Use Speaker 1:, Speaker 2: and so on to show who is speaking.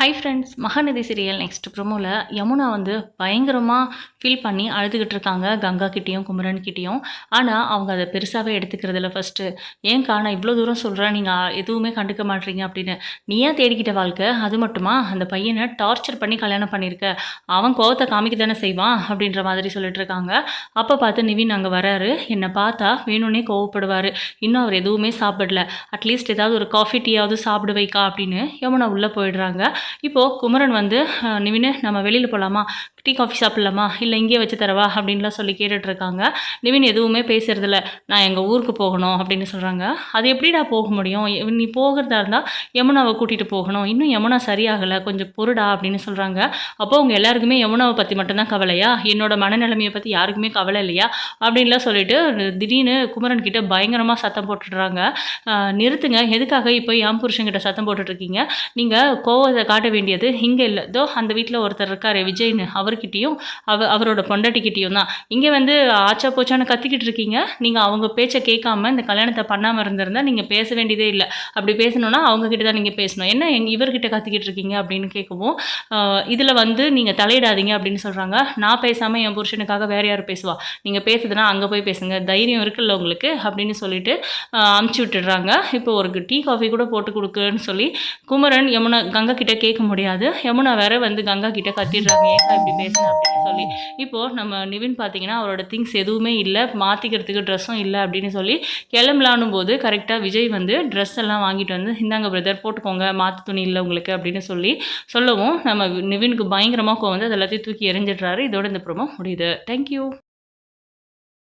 Speaker 1: Hi friends Mahanadhi serial next ப்ரோமோவில் Yamuna வந்து பயங்கரமாக feel பண்ணி அழுதுகிட்டு இருக்காங்க கங்கா கிட்டேயும் குமரன் கிட்டேயும். ஆனால் அவங்க அதை பெருசாகவே எடுத்துக்கிறதில்ல ஃபஸ்ட்டு ஏன்க்கா நான் இவ்வளோ தூரம் சொல்கிறேன் நீங்கள் எதுவுமே கண்டுக்க மாட்டீங்க அப்படின்னு. நீ ஏன் தேடிக்கிட்ட வாழ்க்கை? அது மட்டுமா? அந்த பையனை டார்ச்சர் பண்ணி கல்யாணம் பண்ணியிருக்க. அவன் கோவத்தை காமிக்க தானே செய்வான் அப்படின்ற மாதிரி சொல்லிட்டு இருக்காங்க. அப்போ பார்த்து நிவின் அங்கே வராரு. என்னை பார்த்தா வேணும்னே கோவப்படுவார். இன்னும் அவர் எதுவுமே சாப்பிடல. அட்லீஸ்ட் ஏதாவது ஒரு காஃபி டீயாவது சாப்பிடுவைக்கா அப்படின்னு யமுனா உள்ளே போயிடுறாங்க. இப்போது குமரன் வந்து "அஹ், நம்ம வெளியில் போகலாமா டீ காஃபி சாப்பிட்லாமா? இல்லை இங்கேயே வச்சு தரவா? அப்படின்லாம் சொல்லி கேட்டுட்ருக்காங்க. நிவின் எதுவுமே பேசுறதில்ல. நான் எங்கள் ஊருக்கு போகணும் அப்படின்னு சொல்கிறாங்க அது எப்படிடா போக முடியும்? நீ போகிறதா இருந்தால் யமுனாவை கூட்டிகிட்டு போகணும். இன்னும் யமுனா சரியாகலை. கொஞ்சம் பொருடா அப்படின்னு சொல்கிறாங்க அப்போ உங்கள் எல்லாருக்குமே யமுனாவை பற்றி மட்டும்தான் கவலையா? என்னோட மனநிலைமையை பற்றி யாருக்குமே கவலை இல்லையா? அப்படின்லாம் சொல்லிட்டு திடீர்னு குமரன் கிட்ட பயங்கரமாக சத்தம் போட்டுடுறாங்க. நிறுத்துங்க. எதுக்காக இப்போ என் புருஷங்கிட்ட சத்தம் போட்டுட்ருக்கீங்க? நீங்கள் கோவத்தை காட்ட வேண்டியது இங்கே இல்லை. தோ அந்த வீட்டில் ஒருத்தர் இருக்கார் விஜய்னு. அவர் அவர்கிட்டையும் அவ அவரோட பொண்டாட்டிக்கிட்டையும் தான். இங்கே வந்து ஆச்சா போச்சான்னு கத்திக்கிட்டு இருக்கீங்க. நீங்கள் அவங்க பேச்சை கேட்காம இந்த கல்யாணத்தை பண்ணாமல் இருந்திருந்தா நீங்கள் பேச வேண்டியதே இல்லை. அப்படி பேசணும்னா அவங்கக்கிட்ட தான் நீங்கள் பேசணும். என்ன எங்கள் இவர்கிட்ட கத்திக்கிட்டு இருக்கீங்க அப்படின்னு கேட்கவும் இதில் வந்து நீங்கள் தலையிடாதீங்க அப்படின்னு சொல்கிறாங்க நான் பேசாமல் என் புருஷனுக்காக வேறு யார் பேசுவா? நீங்கள் பேசுதுன்னா அங்கே போய் பேசுங்க. தைரியம் இருக்குல்ல உங்களுக்கு? அப்படின்னு சொல்லிட்டு அமுச்சு விட்டுடுறாங்க. இப்போ ஒரு டீ காஃபி கூட போட்டு கொடுக்குன்னு சொல்லி குமரன் யமுனா கங்கா கிட்ட கேட்க முடியாது. யமுனா வேற வந்து கங்கா கிட்ட கத்திடுறாங்க. ஏன் இப்படி பேசினேன் அப்படின்னு சொல்லி. இப்போது நம்ம நிவின் பார்த்தீங்கன்னா அவரோட திங்ஸ் எதுவுமே இல்லை மாற்றிக்கிறதுக்கு ட்ரெஸ்ஸும் இல்லை அப்படின்னு சொல்லி கிளம்பலானும் போது கரெக்டாக விஜய் வந்து ட்ரெஸ் எல்லாம் வாங்கிட்டு வந்து இந்தாங்க பிரதர் போட்டுக்கோங்க மாற்று துணி இல்லை உங்களுக்கு அப்படின்னு சொல்லி சொல்லவும் நம்ம நிவினுக்கு பயங்கரமாக கோவம் வந்து அது எல்லாத்தையும் தூக்கி எரிஞ்சிடுறாரு இதோட இந்த ப்ரோமோ முடியுது. தேங்க்யூ